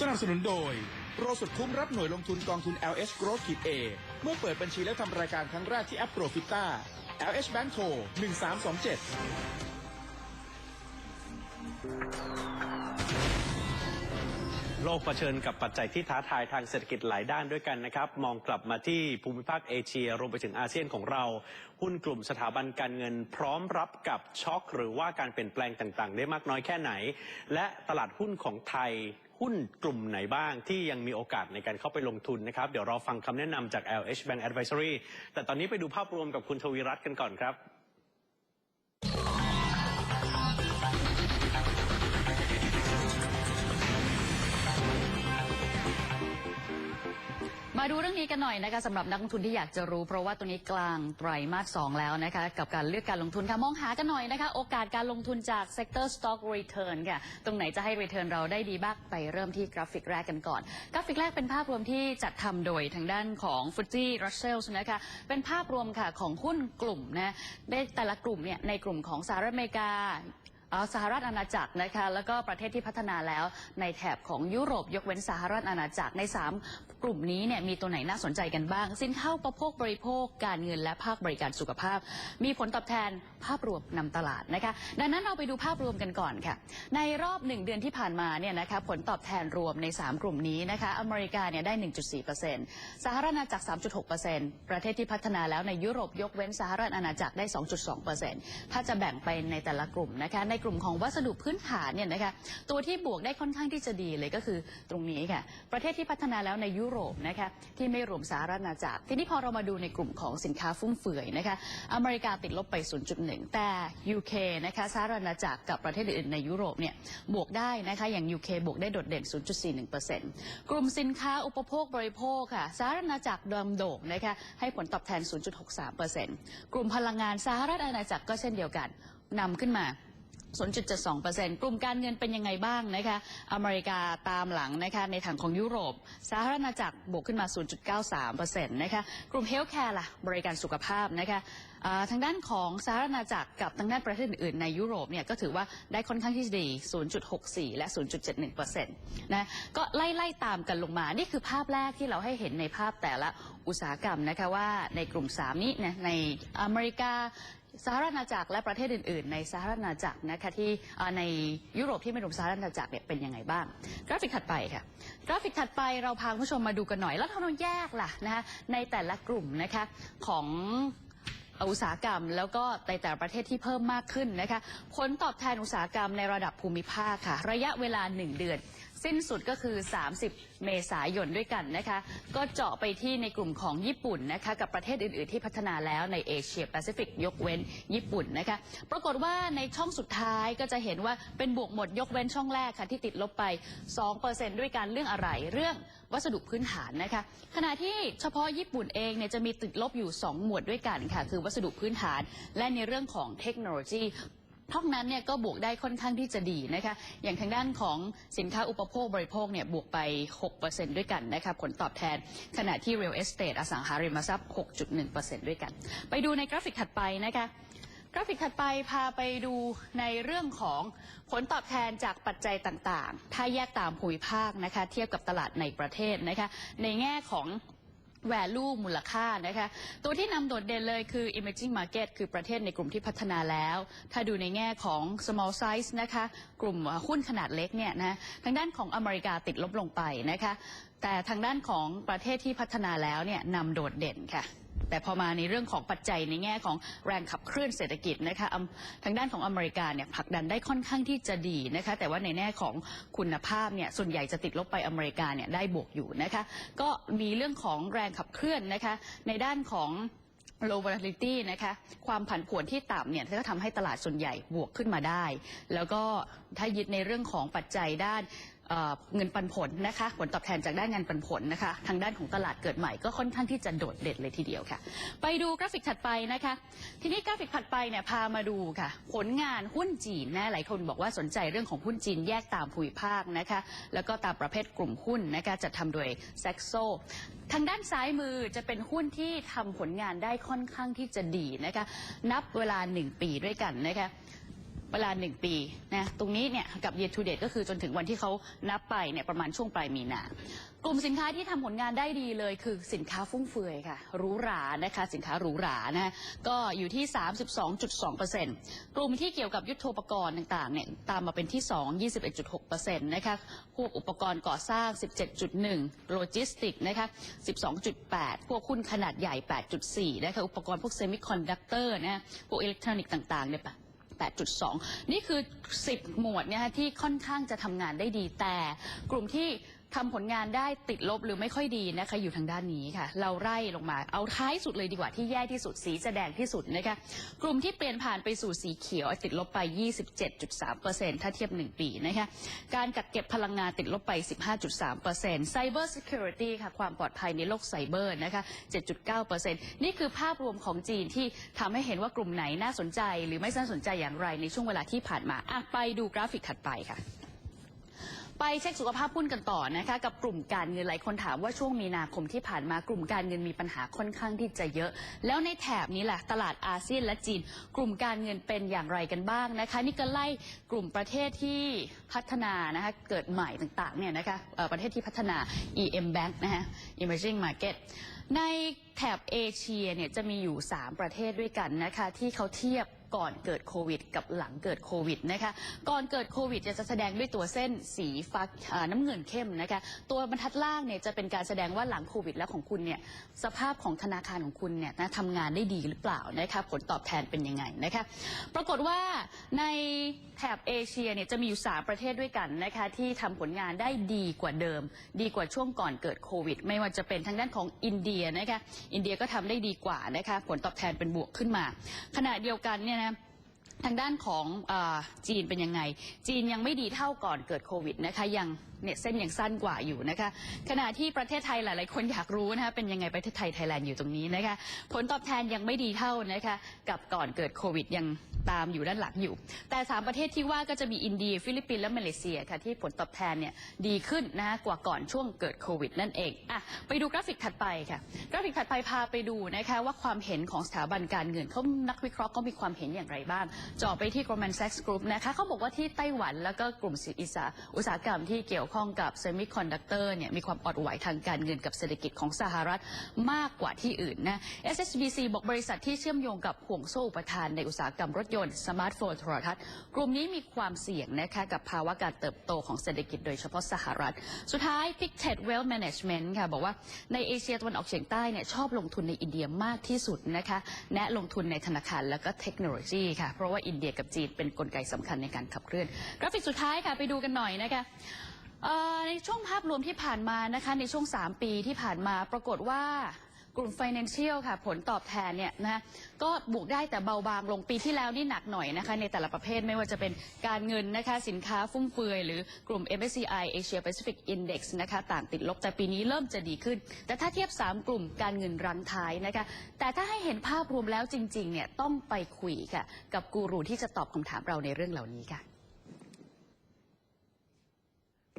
สนับสนุนโดย โปรสุดคุ้มรับหน่วยลงทุนกองทุน LH Growth ขีด A เมื่อเปิดบัญชีและทำรายการครั้งแรกที่แอปโปรฟิต้า LH Bank โทร1327 โลกเผชิญกับปัจจัยที่ท้าทายทางเศรษฐกิจหลายด้านด้วยกันนะครับ มองกลับมาที่ภูมิภาคเอเชีย รวมไปถึงอาเซียนของเรา หุ้นกลุ่มสถาบันการเงิน พร้อมรับกับช็อคหรือว่าการเปลี่ยนแปลงต่างๆ ได้มากน้อยแค่ไหน และตลาดหุ้นของไทยหุ้นกลุ่มไหนบ้างที่ยังมีโอกาสในการเข้าไปลงทุนนะครับ เดี๋ยวเราฟังคำแนะนำจาก LH Bank Advisory แต่ตอนนี้ไปดูภาพรวมกับคุณทวีรัตน์กันก่อนครับ มาดูเรื่องนี้กันหน่อยนะคะสำหรับนักลงทุนที่อยากจะรู้ เพราะว่าตัวนี้กลางไตรมาสสองแล้วนะคะกับการเลือกการลงทุนค่ะมองหากันหน่อยนะคะ โอกาสการลงทุนจาก sector stock return ค่ะ ตรงไหนจะให้ return เราได้ดีบ้างไปเริ่มที่กราฟิกแรกกันก่อน กราฟิกแรกเป็นภาพรวมที่จัดทำโดยทางด้านของ f t s e Russell นะคะเป็นภาพรวมค่ะของหุ้นกลุ่มนะได้แต่ละกลุ่มเนี่ยในกลุ่มของสหรัฐอเมริกา สหรัฐอาณาจักรนะคะแล้วก็ประเทศที่พัฒนาแล้วในแถบของยุโรปยกเว้นสหรัฐอาณาจักรใน 3 กลุ่มนี้เนี่ยมีตัวไหนน่าสนใจกันบ้าง สินค้าอุปโภคบริโภค การเงินและภาคบริการสุขภาพ มีผลตอบแทนภาพรวมนำตลาดนะคะดังนั้นเราไปดูภาพรวมกันก่อนค่ะ ในรอบ 1 เดือนที่ผ่านมาเนี่ยนะคะผลตอบแทนรวมใน 3 กลุ่มนี้นะคะอเมริกาเนี่ยได้ 1.4%สหรัฐอาณาจักร 3.6%ประเทศที่พัฒนาแล้วในยุโรปยกเว้นสหรัฐอาณาจักรได้ 2.2%ถ้าจะแบ่งไปในแต่ละกลุ่มนะคะในกลุ่มของวัสดุพื้นฐานเนี่ยนะคะตัวที่บวกได้ค่อนข้างที่จะดีเลยก็คือตรงนี้ค่ะ ประเทศที่พัฒนาแล้วในยุโรปนะคะที่ไม่รวมสหรัฐอาณาจักรทีนี้พอเรามาดูในกลุ่มของสินค้าฟุ่มเฟือยนะคะอเมริกาติดลบไป 0.1 แต่ UK นะคะสหรัฐอาณาจักรกับประเทศอื่นในยุโรปเนี่ยบวกได้นะคะอย่าง UK บวกได้โดดเด่น 0.41%กลุ่มสินค้าอุปโภคบริโภคค่ะสหรัฐอาณาจักรดิมโด่งนะคะให้ผลตอบแทน 0.63%กลุ่มพลังงานสหรัฐอาณาจักรก็เช่นเดียวกันนำขึ้นมา 0.72%กลุ่มการเงินเป็นยังไงบ้างนะคะ อเมริกาตามหลังนะคะ ในถังของยุโรป สหรัฐอาณจักรบวกขึ้นมา 0.93%นะคะ กลุ่มเฮลท์แคร์ล่ะ บริการสุขภาพนะคะทางด้านของสหรัฐอาณาจักรกับทางด้านประเทศอื่นในยุโรปเนี่ยก็ถือว่าได้ค่อนข้างที่จะดี 0.64 และ 0.71%นะก็ไล่ๆตามกันลงมา นี่คือภาพแรกที่เราให้เห็นในภาพแต่ละอุตสาหกรรมนะคะว่าในกลุ่ม 3 นี้นะในอเมริกา สหรัฐอาณาจักรและประเทศอื่น ๆ ในสหรัฐอาณาจักรนะคะที่ในยุโรปที่ไม่รวมสหรัฐอาณาจักรเนี่ยเป็นยังไงบ้าง กราฟิกถัดไปค่ะ กราฟิกถัดไปเราพาคุณผู้ชมมาดูกันหน่อย แล้วเราแยกล่ะนะคะในแต่ละกลุ่มนะคะของอุตสาหกรรมแล้วก็ในแต่ละประเทศที่เพิ่มมากขึ้นนะคะผลตอบแทนอุตสาหกรรมในระดับภูมิภาคค่ะ ระยะเวลา 1 เดือน สิ้นสุดก็คือ 30 เมษายนด้วยกันนะคะ ก็เจาะไปที่ในกลุ่มของญี่ปุ่นนะคะ กับประเทศอื่น ๆ ที่พัฒนาแล้วในเอเชียแปซิฟิกยกเว้นญี่ปุ่นนะคะ ปรากฏว่าในช่องสุดท้ายก็จะเห็นว่าเป็นบวกหมดยกเว้นช่องแรกค่ะที่ติดลบไป 2%ด้วยกันเรื่องอะไรเรื่องวัสดุพื้นฐานนะคะ ขณะที่เฉพาะญี่ปุ่นเองเนี่ยจะมีติดลบอยู่ 2 หมวดด้วยกันค่ะ คือวัสดุพื้นฐาน และในเรื่องของเทคโนโลยี นอกนั้นเนี่ยก็บวกได้ค่อนข้างที่จะดีนะคะ อย่างทางด้านของสินค้าอุปโภคบริโภคเนี่ยบวกไป 6%ด้วยกันนะคะผลตอบแทน ขณะที่ real estate อสังหาริมทรัพย์ 6.1%ด้วยกัน ไปดูในกราฟิกถัดไปนะคะกราฟิกถัดไปพาไปดูในเรื่องของผลตอบแทนจากปัจจัยต่างๆ ถ้าแยกตามภูมิภาคนะคะ เทียบกับตลาดในประเทศนะคะ ในแง่ของ value มูลค่านะคะ ตัวที่นำโดดเด่นเลยคือ emerging market คือประเทศในกลุ่มที่พัฒนาแล้ว ถ้าดูในแง่ของ small size นะคะ กลุ่มหุ้นขนาดเล็กเนี่ยนะ ทางด้านของอเมริกาติดลบลงไปนะคะ แต่ทางด้านของประเทศที่พัฒนาแล้วเนี่ยนำโดดเด่นค่ะ แต่พอมาในเรื่องของปัจจัยในแง่ของแรงขับเคลื่อนเศรษฐกิจนะคะทางด้านของอเมริกาเนี่ยผลักดันได้ค่อนข้างที่จะดีนะคะ แต่ว่าในแง่ของคุณภาพเนี่ยส่วนใหญ่จะติดลบไปอเมริกาเนี่ยได้บวกอยู่นะคะ ก็มีเรื่องของแรงขับเคลื่อนนะคะ ในด้านของ low volatility นะคะ ความผันผวนที่ต่ำเนี่ยก็ทำให้ตลาดส่วนใหญ่บวกขึ้นมาได้ แล้วก็ถ้ายึดในเรื่องของปัจจัยด้าน เงินปันผลนะคะ ผลตอบแทนจากด้านเงินปันผลนะคะ ทางด้านของตลาดเกิดใหม่ก็ค่อนข้างที่จะโดดเด่นเลยทีเดียวค่ะ ไปดูกราฟิกถัดไปนะคะ ทีนี้กราฟิกถัดไปเนี่ยพามาดูค่ะ ผลงานหุ้นจีนนะหลายคนบอกว่าสนใจเรื่องของหุ้นจีนแยกตามภูมิภาคนะคะ แล้วก็ตามประเภทกลุ่มหุ้นนะคะจัดทำโดยแซกโซทางด้านซ้ายมือจะเป็นหุ้นที่ทำผลงานได้ค่อนข้างที่จะดีนะคะ นับเวลา 1 ปีด้วยกันนะคะ เวลา 1 ปีนะตรงนี้เนี่ยกับ year to date ก็คือจนถึงวันที่เขานับไปเนี่ยประมาณช่วงปลายมีนากลุ่มสินค้าที่ทำผลงานได้ดีเลยคือสินค้าฟุ่มเฟือยค่ะหรูหรานะคะ สินค้าหรูหรานะก็อยู่ที่ 32.2%กลุ่มที่เกี่ยวกับยุทโธปกรณ์ต่างๆเนี่ยตามมาเป็นที่ 2 21.6%นะคะพวกอุปกรณ์ก่อสร้าง 17.1 โลจิสติกนะคะ 12.8 พวกหุ้นขนาดใหญ่ 8.4 นะคะอุปกรณ์พวกเซมิคอนดักเตอร์นะพวกอิเล็กทรอนิกส์ต่างๆเนี่ย 8.2 นี่คือ 10 หมวดเนี่ยฮะที่ค่อนข้างจะทำงานได้ดีแต่ กลุ่มที่ ทำผลงานได้ติดลบหรือไม่ค่อยดีนะคะ อยู่ทางด้านนี้ค่ะ เราไล่ลงมาเอาท้ายสุดเลยดีกว่าที่แย่ที่สุดสีจะแดงที่สุดนะคะกลุ่มที่เปลี่ยนผ่านไปสู่สีเขียวติดลบไป 27.3%ถ้าเทียบ 1 ปีนะคะการกักเก็บพลังงานติดลบไป 15.3% Cyber Security ค่ะความปลอดภัยในโลกไซเบอร์นะคะ 7.9%นี่คือภาพรวมของจีนที่ทำให้เห็นว่ากลุ่มไหนน่าสนใจ หรือไม่น่าสนใจอย่างไรในช่วงเวลาที่ผ่านมาอไปดูกราฟิกถัดไปค่ะ ไปเช็คสุขภาพหุ้นกันต่อนะคะกับกลุ่มการเงินหลายคนถามว่าช่วงมีนาคมที่ผ่านมากลุ่มการเงินมีปัญหาค่อนข้างที่จะเยอะ แล้วในแถบนี้แหละตลาดอาเซียนและจีน กลุ่มการเงินเป็นอย่างไรกันบ้างนะคะนี่ก็ไล่กลุ่มประเทศที่พัฒนานะคะเกิดใหม่ต่างๆเนี่ยนะคะประเทศที่พัฒนา EM Bank นะคะ Emerging Market ในแถบเอเชียเนี่ยจะมีอยู่ 3 ประเทศด้วยกันนะคะที่เขาเทียบ ก่อนเกิดโควิด กับหลังเกิดโควิดนะคะก่อนเกิดโควิดจะแสดงด้วยตัวเส้นสีฟ้าน้ำเงินเข้มนะคะตัวบรรทัดล่างเนี่ยจะเป็นการแสดงว่าหลังโควิด แล้วของคุณเนี่ยสภาพของธนาคารของคุณเนี่ยนะทำงานได้ดีหรือเปล่านะคะผลตอบแทนเป็นยังไงนะคะปรากฏว่าในแถบเอเชียเนี่ยจะมีอยู่ 3 ประเทศด้วยกันนะคะที่ทำผลงานได้ดีกว่าเดิม ดีกว่าช่วงก่อนเกิดโควิด ไม่ว่าจะเป็นทางด้านของอินเดียนะคะอินเดียก็ทำได้ดีกว่านะคะผลตอบแทนเป็นบวกขึ้นมา ขณะเดียวกันเนี่ยนะ ทางด้านของอจีนเป็นยังไง จีนยังไม่ดีเท่าก่อนเกิดโควิดนะคะยังเนี่ยเส้นยังสั้นกว่าอยู่นะคะ ขณะที่ประเทศไทยหลาย ๆ คนอยากรู้นะคะเป็นยังไงประเทศไทยไทยแลนด์อยู่ตรงนี้นะคะ ผลตอบแทนยังไม่ดีเท่านะคะ กับก่อนเกิดโควิดยังตามอยู่ด้านหลังอยู่ แต่สามประเทศที่ว่าก็จะมีอินเดีย ฟิลิปปินส์และมาเลเซียค่ะที่ผลตอบแทนเนี่ยดีขึ้นนะคะกว่าก่อนช่วงเกิดโควิดนั่นเองอะไปดูกราฟิกถัดไปค่ะ กราฟิกถัดไปพาไปดูนะคะว่าความเห็นของสถาบันการเงินเขานักวิเคราะห์ก็มีความเห็นอย่างไรบ้างเจาะไปที่ Goldman Sachs Group นะคะเขาบอกว่าที่ไต้หวันแล้วก็กลุ่มอิสาอุตสาหกรรมที่เกี่ยววข้องกับ Semiconductor เนี่ยมีความอ่อนไหวทางการเงินกับเศรษฐกิจของสหรัฐมากกว่าที่อื่นนะ SSBC บอกบริษัทที่เชื่อมโยงกับห่วงโซ่อุปทานในอุตสาหกรรมรถยนต์สมาร์ทโฟนโทรทัศน์กลุ่มนี้มีความเสี่ยงนะคะกับภาวะการเติบโตของเศรษฐกิจโดยเฉพาะสหรัฐ สุดท้าย Pictet Wealth Management ค่ะบอกว่าในเอเชียตะวันออกเฉียงใต้เนี่ยชอบลงทุนในอินเดียมากที่สุดนะคะแนะลงทุนในธนาคารแล้วก็เทคโนโลยีค่ะเพราะว่าอินเดียกับจีนเป็นกลไกสำคัญในการขับเคลื่อน กราฟิกสุดท้ายค่ะ ไปดูกันหน่อยนะคะ ในช่วงภาพรวมที่ผ่านมานะคะในช่วง 3 ปีที่ผ่านมาปรากฏว่ากลุ่ม Financial ค่ะ ผลตอบแทนเนี่ยนะก็บวกได้แต่เบาบางลงปีที่แล้วนี่หนักหน่อยนะคะ ในแต่ละประเภทไม่ว่าจะเป็นการเงินนะคะ สินค้าฟุ่มเฟือย หรือกลุ่ม MSCI Asia Pacific Index นะคะ ต่างติดลบแต่ปีนี้เริ่มจะดีขึ้น แต่ถ้าเทียบ 3 กลุ่มการเงินรังท้ายนะคะ แต่ถ้าให้เห็นภาพรวมแล้วจริงๆเนี่ยต้องไปคุยค่ะ กับกูรูที่จะตอบคำถามเราในเรื่องเหล่านี้ค่ะ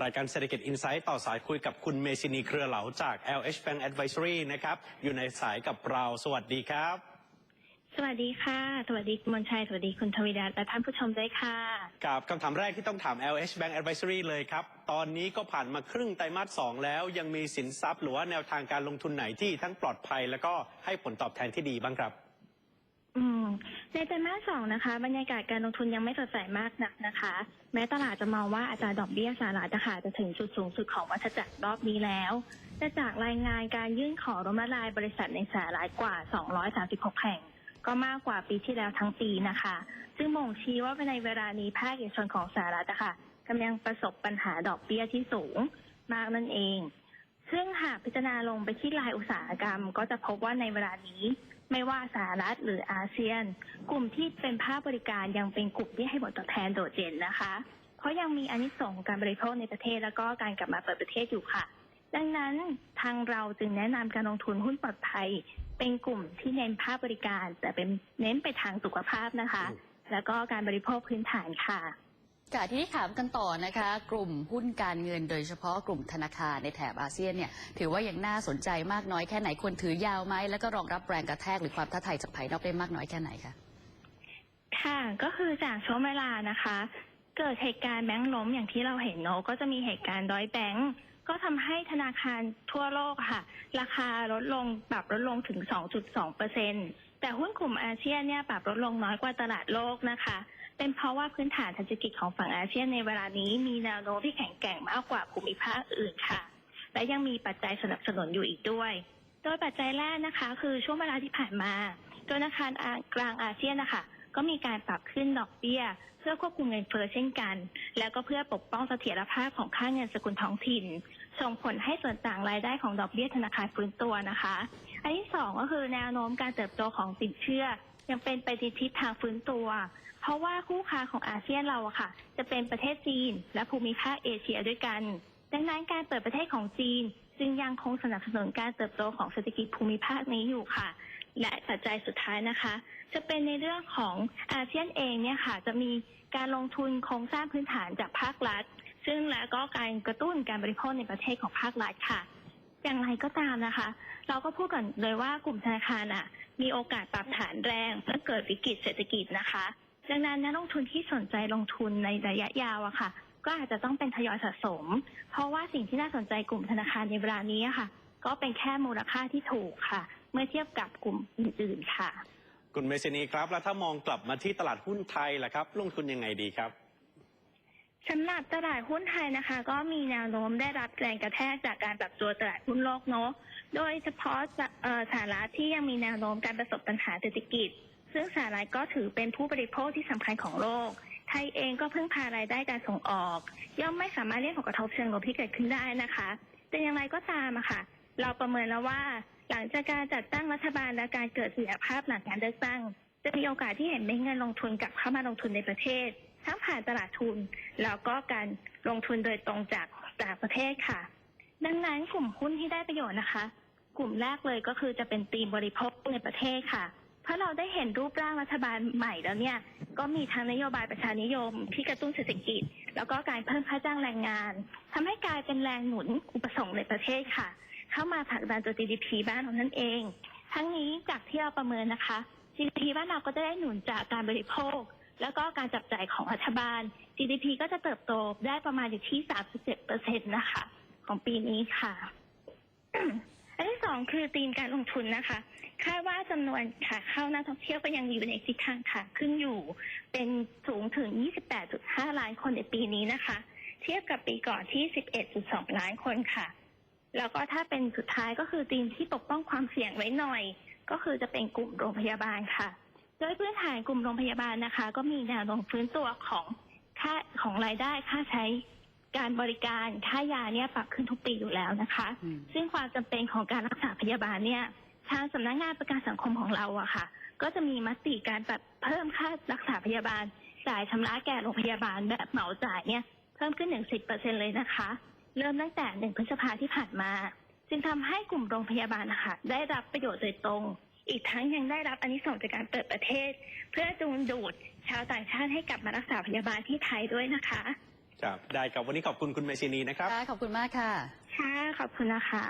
รายการเศรษฐกิจอินไซต์ต่อสายคุยกับคุณเมชินีเครือเหลาจาก LH Bank Advisory นะครับ อยู่ในสายกับเรา สวัสดีครับ สวัสดีค่ะ สวัสดีคุณมนชัย สวัสดีคุณทวิดาและท่านผู้ชมด้วยค่ะกับคำถามแรกที่ต้องถาม LH Bank Advisory เลยครับ ตอนนี้ก็ผ่านมาครึ่งไตรมาส2แล้ว ยังมีสินทรัพย์ หรือว่าแนวทางการลงทุนไหนที่ทั้งปลอดภัย แล้วก็ให้ผลตอบแทนที่ดีบ้างครับ อืมในไตรมาสสองนะคะ บรรยากาศการลงทุนยังไม่สดใสมากนักนะคะ แม้ตลาดจะมองว่าอัตราดอกเบี้ยสหรัฐนะคะจะถึงจุดสูงสุดของวัฏจักรรอบนี้แล้ว แต่จากรายงานการยื่นขอล้มละลายบริษัทในสหรัฐกว่า 236 แห่ง ก็มากกว่าปีที่แล้วทั้งปีนะคะ ซึ่งบ่งชี้ว่าในเวลานี้ภาคเอกชนของสหรัฐนะคะกำลังประสบปัญหาดอกเบี้ยที่สูงมากนั่นเอง ซึ่งหากพิจารณาลงไปที่รายอุตสาหกรรม ก็จะพบว่าในเวลานี้ ไม่ว่าสหรัฐหรืออาเซียน กลุ่มที่เป็นภาคบริการยังเป็นกลุ่มที่ให้ผลตอบแทนโดดเด่นนะคะพราะยังมีอานิสงส์ของการบริโภคในประเทศแล้วก็การกลับมาเปิดประเทศอยู่ค่ะ ดังนั้นทางเราจึงแนะนำการลงทุนหุ้นปลอดภัย เป็นกลุ่มที่เน้นภาคบริการ แต่เป็นเน้นไปทางสุขภาพนะคะ แล้วก็การบริโภคพื้นฐานค่ะ ค่ะทีนี้ถามกันต่อนะคะ กลุ่มหุ้นการเงินโดยเฉพาะกลุ่มธนาคารในแถบอาเซียนเนี่ยถือว่ายังน่าสนใจมากน้อยแค่ไหนควรถือยาวไหมแล้วก็รองรับแรงกระแทกหรือความท้าทายจากภายนอกได้มากน้อยแค่ไหนคะค่ะก็คือจากช่วงเวลานะคะ เกิดเหตุการณ์แบงก์ล้มอย่างที่เราเห็นเนอะก็จะมีเหตุการณ์ร้อยแบงก์ก็ทำให้ธนาคารทั่วโลกค่ะ ราคาลดลงปรับลดลงถึง 2.2เปอร์เซ็นต์ แต่หุ้นกลุ่มอาเซียนเนี่ยปรับลดลงน้อยกว่าตลาดโลกนะคะ เป็นเพราะว่าพื้นฐานเศรษฐกิจของฝั่งอาเซียนในเวลานี้มีแนวโน้มที่แข็งแกร่งมากกว่าภูมิภาคอื่นค่ะ และยังมีปัจจัยสนับสนุนอยู่อีกด้วย โดยปัจจัยแรกนะคะ คือช่วงเวลาที่ผ่านมาธนาคารกลางอาเซียนนะคะก็มีการปรับขึ้นดอกเบี้ย เพื่อควบคุมเงินเฟ้อเช่นกัน แล้วก็เพื่อปกป้องเสถียรภาพของค่าเงินสกุลท้องถิ่น ส่งผลให้ส่วนต่างรายได้ของดอกเบี้ยธนาคารฟื้นตัวนะคะ อันที่สองก็คือแนวโน้มการเติบโตของสินเชื่อ ยังเป็นไปในทิศทางฟื้นตัว เพราะว่าคู่ค้าของอาเซียนเราอะค่ะ จะเป็นประเทศจีน และภูมิภาคเอเชียด้วยกัน ดังนั้นการเปิดประเทศของจีน จึงยังคงสนับสนุนการเติบโตของเศรษฐกิจภูมิภาคนี้อยู่ค่ะ และปัจจัยสุดท้ายนะคะ จะเป็นในเรื่องของอาเซียนเองเนี่ยค่ะ จะมีการลงทุนโครงสร้างพื้นฐานจากภาครัฐ ซึ่งแล้วก็การกระตุ้นการบริโภคในประเทศของภาครัฐค่ะ อย่างไรก็ตามนะคะ เราก็พูดก่อนเลยว่ากลุ่มธนาคารอะ มีโอกาสปรับฐานแรงเมื่อเกิดวิกฤตเศรษฐกิจนะคะ ดังนั้นนักลงทุนที่สนใจลงทุนในระยะยาวอะค่ะ ก็อาจจะต้องเป็นทยอยสะสม เพราะว่าสิ่งที่น่าสนใจกลุ่มธนาคารในเวลานี้ค่ะ ก็เป็นแค่มูลค่าที่ถูกค่ะ เมื่อเทียบกับกลุ่มอื่นๆค่ะ คุณเมซินีครับ แล้วถ้ามองกลับมาที่ตลาดหุ้นไทยล่ะครับ ลงทุนยังไงดีครับ สำหรับตลาดหุ้นไทยนะคะ ก็มีแนวโน้มได้รับแรงกระแทกจากการปรับตัวตลาดหุ้นโลกเนาะโดยเฉพาะสหรัฐที่ยังมีแนวโน้มการประสบปัญหาเศรษฐกิจ ซึ่งสหรัฐก็ถือเป็นผู้บริโภคที่สำคัญของโลก ไทยเองก็เพึ่งพารายได้การส่งออก ย่อมไม่สามารถเรียกผลกระทบเชิงลบที่เกิดขึ้นได้นะคะ แต่อย่างไรก็ตามอะค่ะ เราประเมินแล้วว่า หลังจากการจัดตั้งรัฐบาลและการเกิดเสถียรภาพหลังการเลือกตั้ง จะมีโอกาสที่เห็นเม็ดเงินลงทุนกลับเข้ามาลงทุนในประเทศ ทั้งผ่านตลาดทุน แล้วก็การลงทุนโดยตรงจากต่างประเทศค่ะ ดังนั้นกลุ่มหุ้นที่ได้ประโยชน์นะคะ กลุ่มแรกเลยก็คือจะเป็นธีมบริโภคในประเทศค่ะ เพราะเราได้เห็นรูปร่างรัฐบาลใหม่แล้วเนี่ย ก็มีทั้งนโยบายประชานิยมที่กระตุ้นเศรษฐกิจ แล้วก็การเพิ่มค่าจ้างแรงงานทำให้กลายเป็นแรงหนุนอุปสงค์ในประเทศค่ะ เข้ามาผลักดันตัว GDP บ้านของนั่นเอง ทั้งนี้จากที่เราประเมินนะคะ GDP บ้านเราก็จะได้หนุนจากการบริโภค แล้วก็การจับจ่ายของรัฐบาล GDP ก็จะเติบโตได้ประมาณอยู่ที่ 37เปอร์เซ็นต์นะคะ ของปีนี้ค่ะ อันที่สองคือธีมการลงทุนนะคะคาดว่าจำนวนขาเข้านักท่องเที่ยวก็ยังอยู่ในทิศทางขาขึ้นอยู่ เป็นสูงถึง 28.5 ล้านคนในปีนี้นะคะ เทียบกับปีก่อนที่ 11.2 ล้านคนค่ะ แล้วก็ถ้าเป็นสุดท้ายก็คือธีมที่ปกป้องความเสี่ยงไว้หน่อย ก็คือจะเป็นกลุ่มโรงพยาบาลค่ะ โดยพื้นฐานกลุ่มโรงพยาบาลนะคะ ก็มีแนวโน้มฟื้นตัวของค่าของรายได้ค่าใช้การบริการค่ายาเนี่ยปรับขึ้นทุกปีอยู่แล้วนะคะอืมซึ่งความจำเป็นของการรักษาพยาบาลเนี่ยทางสำนักงานประกันสังคมของเราอะค่ะ ก็จะมีมติการปรับเพิ่มค่ารักษาพยาบาลจ่ายชำระแก่โรงพยาบาลแบบเหมาจ่ายเนี่ยเพิ่มขึ้นถึงสิบเปอร์เซ็นเลยนะคะ เริ่มตั้งแต่หนึ่งพฤษภาที่ผ่านมา จึงทำให้กลุ่มโรงพยาบาลนะคะได้รับประโยชน์โดยตรง อีกทั้งยังได้รับอานิสงส์จากการเปิดประเทศ เพื่อจูงดูดชาวต่างชาติให้กลับมารักษาพยาบาลที่ไทยด้วยนะคะ ครับ ได้ครับ วันนี้ขอบคุณคุณเมซินีนะครับค่ะขอบคุณมากค่ะ ค่ะ ขอบคุณนะคะ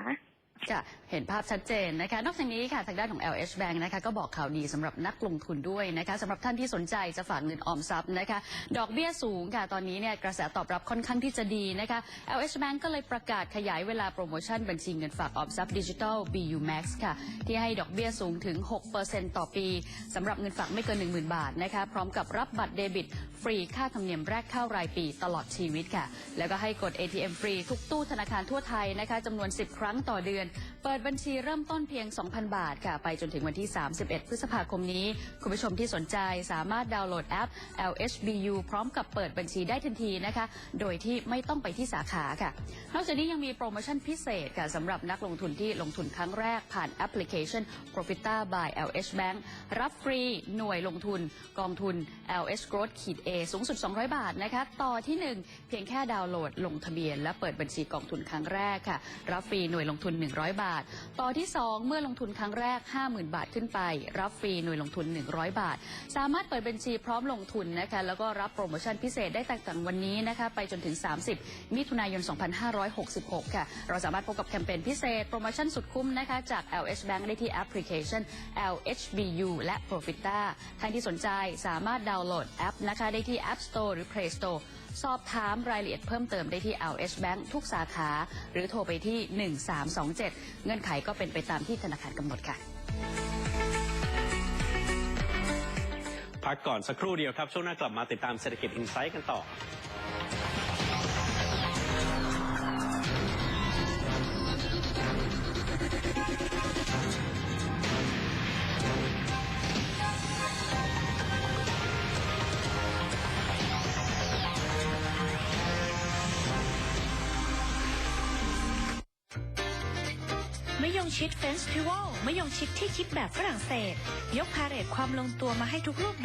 จะเห็นภาพชัดเจนนะคะ นอกจากนี้ค่ะทางด้านของ LH Bank นะคะก็บอกข่าวดีสำหรับนักลงทุนด้วยนะคะสำหรับท่านที่สนใจจะฝากเงินออมทรัพย์นะคะ ดอกเบี้ยสูงค่ะตอนนี้เนี่ยกระแสตอบรับค่อนข้างที่จะดีนะคะ LH Bank ก็เลยประกาศขยายเวลาโปรโมชั่นบัญชีเงินฝากออมทรัพย์ดิจิทัล BU Max ค่ะ ที่ให้ดอกเบี้ยสูงถึง 6%ต่อปีสำหรับเงินฝากไม่เกิน 10,000 บาทนะคะพร้อมกับรับบัตรเดบิตฟรีค่าธรรมเนียมแรกเข้ารายปีตลอดชีวิตค่ะ แล้วก็ให้กด ATM ฟรีทุกตู้ธนาคารทั่วไทยนะคะจำนวน 10 ครั้งต่อเดือนน เปิดบัญชีเริ่มต้นเพียง 2,000 บาทค่ะ ไปจนถึงวันที่ 31 พฤษภาคมนี้ คุณผู้ชมที่สนใจสามารถดาวน์โหลดแอป LHBU พร้อมกับเปิดบัญชีได้ทันทีนะคะ โดยที่ไม่ต้องไปที่สาขาค่ะ นอกจากนี้ยังมีโปรโมชั่นพิเศษค่ะสำหรับนักลงทุนที่ลงทุนครั้งแรกผ่านแอปพลิเคชัน Profita by LH Bank รับฟรีหน่วยลงทุน กองทุน LH Growth ขีด A สูงสุด 200 บาทนะคะ ต่อที่ 1 เพียงแค่ดาวน์โหลดลงทะเบียน และเปิดบัญชีกองทุนครั้งแรกค่ะ รับฟรีหน่วยลงทุน100 บาท ต่อที่ 2 เมื่อลงทุนครั้งแรก 50,000 บาทขึ้นไป รับฟรีหน่วยลงทุน 100 บาท สามารถเปิดบัญชีพร้อมลงทุนนะคะแล้วก็รับโปรโมชั่นพิเศษได้ตั้งแต่วันนี้นะคะไปจนถึง 30 มิถุนายน 2566 ค่ะ เราสามารถพบกับแคมเปญพิเศษ โปรโมชั่นสุดคุ้มนะคะจาก LH Bank ได้ที่แอปพลิเคชัน LHBU และ Profita ท่านที่สนใจสามารถดาวน์โหลดแอปนะคะได้ที่ App Store หรือ Play Store สอบถามรายละเอียดเพิ่มเติมได้ที่ LH Bank ทุกสาขา หรือโทรไปที่ 1327 เงื่อนไขก็เป็นไปตามที่ธนาคารกำหนดค่ะพักก่อนสักครู่เดียวครับ ช่วงหน้ากลับมาติดตามเศรษฐกิจอินไซต์กันต่อ ชิดเฟสติวัลมะยงชิดที่คิดแบบฝรั่งเศส ยกพาเรตความลงตัวมาให้ทุกรูปแบบ